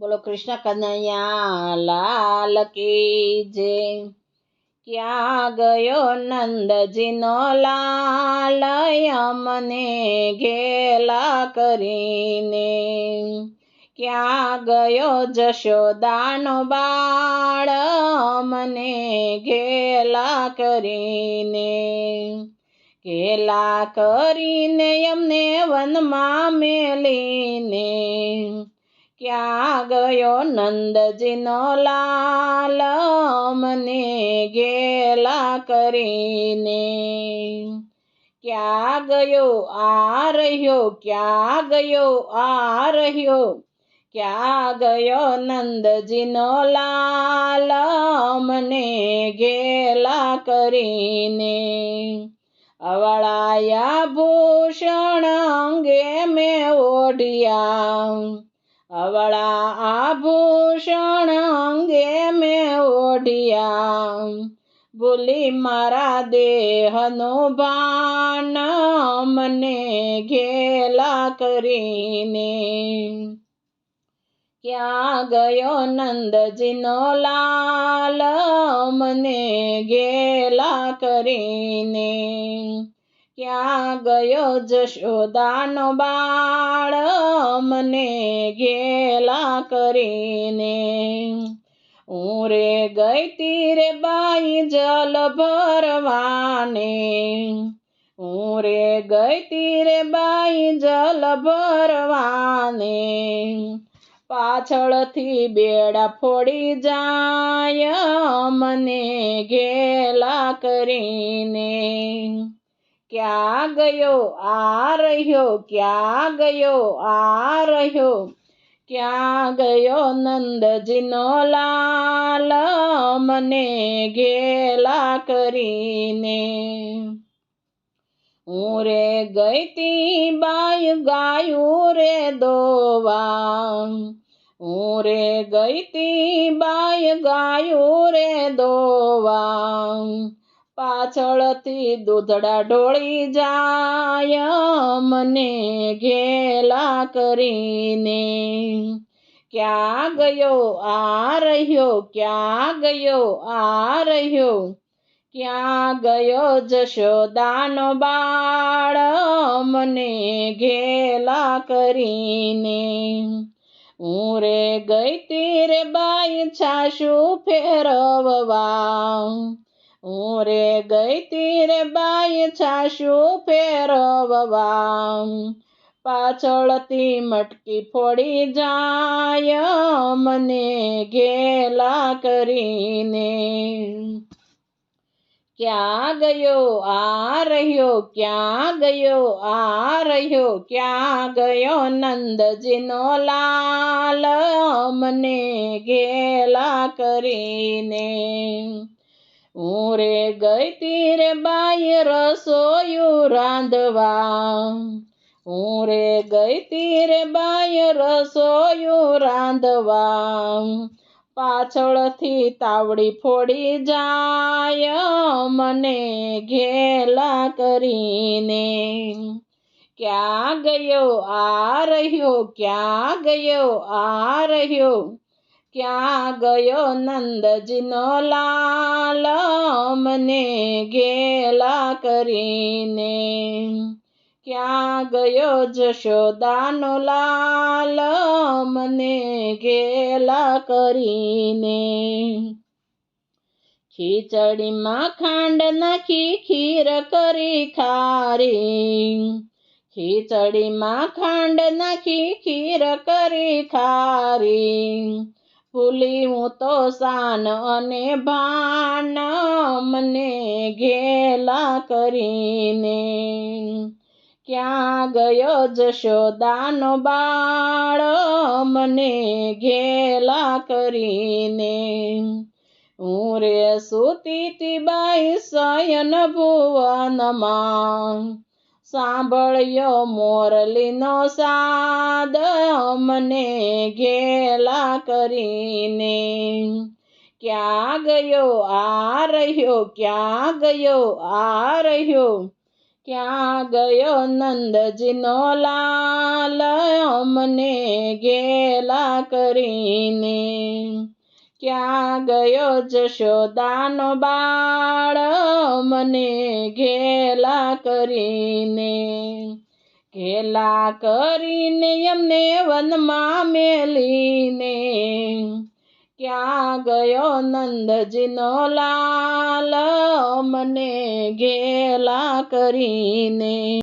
બોલો કૃષ્ણ કનૈયા, લાલ કી જે. ક્યાં ગયો નંદજીનો લાલ અમને ઘેલા કરીને? ક્યાં ગયો જશોદાનો બાળ મને ઘેલા કરીને? ઘેલા કરીને અમને વનમાં મેલીને ક્યાં ગયો નંદજીનો લાલ મને ગેલા કરીને? ક્યાં ગયો આ રહ્યો ક્યાં ગયો આ રહ્યો? ક્યાં ગયો નંદજીનો લાલ મને ગેલા કરીને? અવળાયા ભૂષણ અંગે મેં ઓઢિયા. અવળા આભૂષણ અંગે મેં ઓઢિયા. ભૂલી મારા દેહનો ભાન મને ઘેલા કરીને. ક્યાં ગયો નંદજીનો લાલ મને ઘેલા કરીને. ક્યાં ગયો જશોદાનો બાળ? મને ઘેલા કરીને. હું રે ગઈ તીરે બાઈ જલ ભરવાને. હું રે ગઈ તીરે બાઈ જલ ભરવાને. પાછળથી બેડા ફોડી જાય, મને ઘેલા કરીને. ક્યાં ગયો? આ રહ્યો. ક્યાં ગયો? આ રહ્યો. ક્યાં ગયો નંદજીનો લાલ? મને ઘેલા કરીને. હું રે ગઈ તી બાય ગાયું રે દોવા. હું રે ગઈ તી બાય ગાયું રે દોવા. પાછળથી દૂધડા ઢોળી જાય, મને ઘેલા કરીને. ક્યાં ગયો? આ રહ્યો. ક્યાં ગયો? આ રહ્યો. ક્યાં ગયો જશોદાનો બાળ? મને ઘેલા કરીને. હું રે ગઈ તીરે બાઈ છાશું ફેરવવા. હું રે ગઈ તીરે બાઈ છાશુ ફેરવવા. પાછળથી મટકી ફોડી જાય મને ઘેલા કરીને. ક્યાં ગયો? આ રહ્યો, ક્યાં ગયો? આ રહ્યો, ક્યાં ગયો? નંદજીનો લાલ મને ઘેલા કરીને. હું રે ગઈ તીરે બાઈ રસોયું રાંધવા. હું રે ગઈ તીરે બાઈ રસોયું રાંધવા. પાછળથી તાવડી ફોડી જાય મને ઘેલા કરીને. ક્યાં ગયો? આ રહ્યો. ક્યાં ગયો? આ રહ્યો. ક્યાં ગયો નંદજીનો લાલ? મને ઘેલા કરીને. ક્યાં ગયો જશોદાનો લાલ? મને ઘેલા કરીને. ખીચડીમાં ખાંડ નાખી, ખીર કરી ખારી. ખીચડીમાં ખાંડ નાખી, ખીર કરી ખારી. ભૂલી હું તો સાન અને ભાન, મને ઘેલા કરીને. ક્યાં ગયો જશોદાનો બાળ, મને ઘેલા કરીને. હું રે સુતી બાઈ શયન ભુવનમાં સાંભળ્યો મોરલીનો સાદ અમને ઘેલા કરીને. ક્યાં ગયો? આ રહ્યો. ક્યાં ગયો? આ રહ્યો. ક્યાં ગયો? નંદજીનો લાલ અમને ઘેલા કરીને. ક્યાં ગયો જશોદાનો બાળ? મને ઘેલા કરીને ઘેલા કરીને એમને વનમાં મેલીને. ક્યાં ગયો નંદજીનો લાલ? મને ઘેલા કરીને.